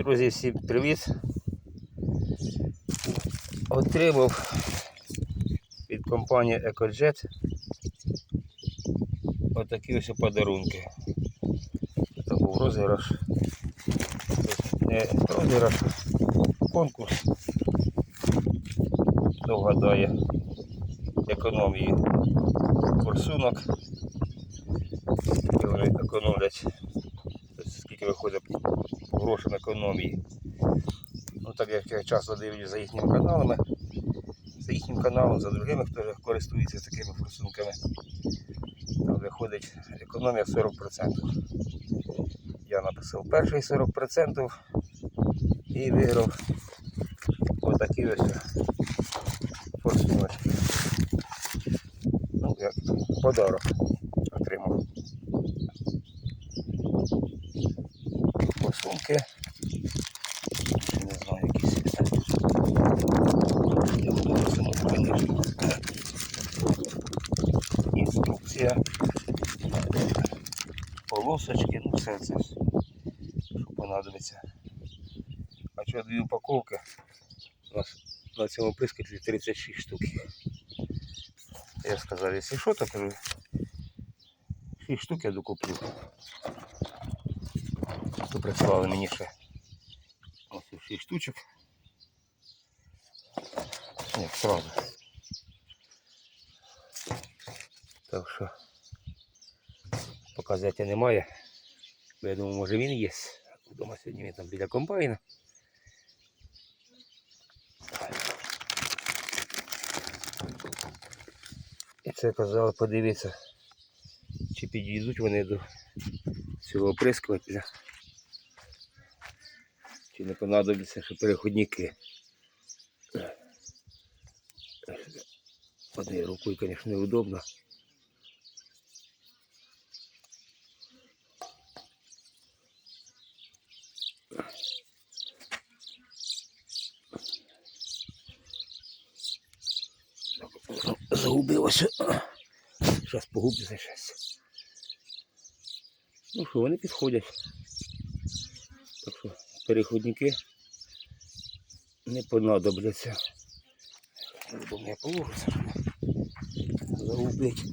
Друзі, всім привіт. Отримав від компанії EcoJet отакі ось подарунки. Це був розіграш. Не розіграш, конкурс. Хто вгадає економії форсунок. Вони економлять. Скільки виходить грошей на економії. Ну, так як я часто дивлюсь за їхніми каналами, за їхнім каналом, за другими, хто користується такими форсунками, там виходить економія 40%. Я написав перший 40% і виграв отакі ось форсуночки. Ну, як подарок отримав. Форсунки. Не знаю, якісь. Я буду висунути, звісно. Інструкція. Полосочки, ну все це, ж, що понадобиться. А що дві упаковки? У нас на цьому прискоті 36 штук. Я сказав, якщо що, то кажу, 6 штук я докуплю. То прислали мені ще ось 6 штучок. Ні, сразу. Так що поки зятя немає. Бо я думаю, може він є. Вдома сьогодні він там біля комбайна. І це казали, подивіться, чи підійдуть вони до цього оприскувателя. Чи не понадобляться ще переходники. Однією рукою, звісно, неудобно. Загубилося. Зараз погубиться щось. Ну що, вони підходять. Так що переходники не понадобляться. Думаю, я положуся. Загубить.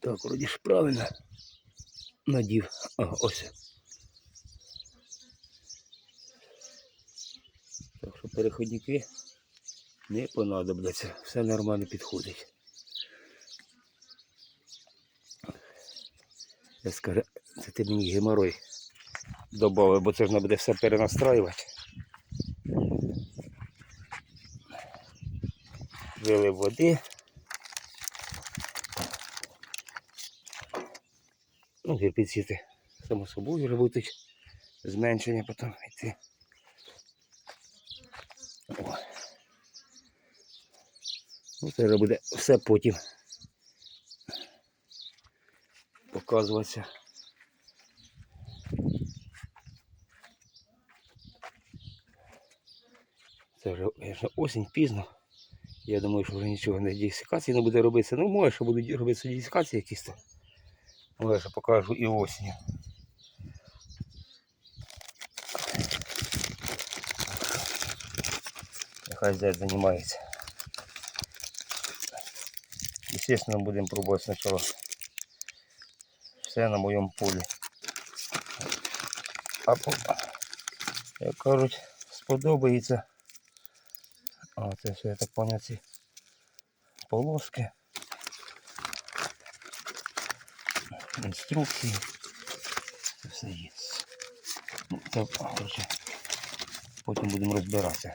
Так, вроді ж правильно надів. А, ось. Так що переходники не понадобляться. Все нормально підходить. Я скажу, це ти мені геморой додав, бо це ж треба буде все перенастраювати. Вилив води. Ну, гербіциди, само собою вже будуть зменшення потім йти. О. Ну, вже буде все потім показуватися. Це вже, конечно, осінь пізно. Я думаю, що вже нічого не дісикації не буде робитися. Ну, може, що будуть робитися дісикації якісь то. Може, що покажу і осінню. Нехай зять займається. Естественно, будемо пробувати спочатку все на моєму полі. А як кажуть, сподобається. А це все, я так поняв, ці полоски. Інструкції. Це все є. Ну, це, коротше, потім будемо розбиратися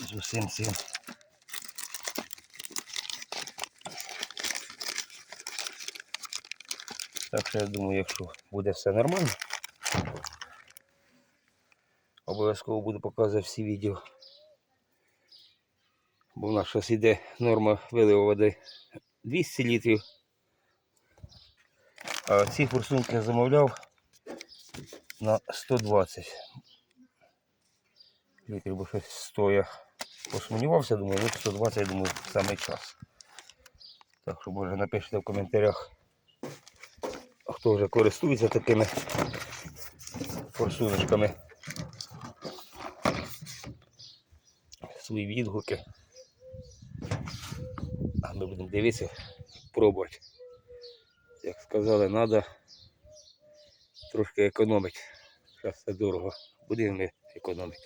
з усім цим. Так що я думаю, якщо буде все нормально, обов'язково буду показувати всі відео. Бо в нас зараз йде норма виливу води 200 літрів. А ці форсунки я замовляв на 120 літрів, бо щось стоя посумнівався, думаю, ну 120, я думаю, саме час. Так що може напишіть в коментарях хто вже користується такими форсуночками. Свої відгуки. А ми будемо дивитися, пробувати. Як сказали, треба трошки економити. Зараз це дорого. Будемо ми економити.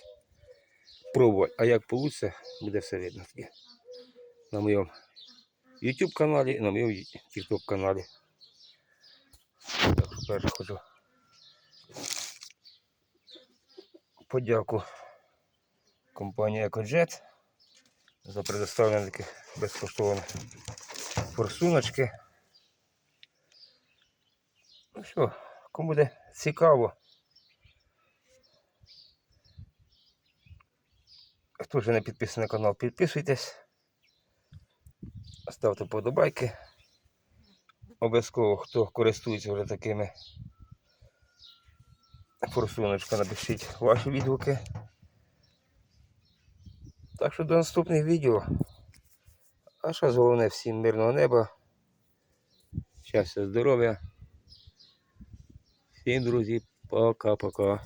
Пробувати. А як вийде, буде все видно. На моєму YouTube каналі і на моєму TikTok каналі. Так що перше хочу подяку компанії EcoJet за предоставлення таких безкоштовних форсуночки. Ну що, кому буде цікаво. Хто вже не підписаний на канал, підписуйтесь. Ставте вподобайки. Обов'язково, хто користується вже такими форсуночками, напишіть ваші відгуки. Так що до наступних відео. А що головне всім мирного неба. Щастя, здоров'я. Всім, друзі, пока-пока.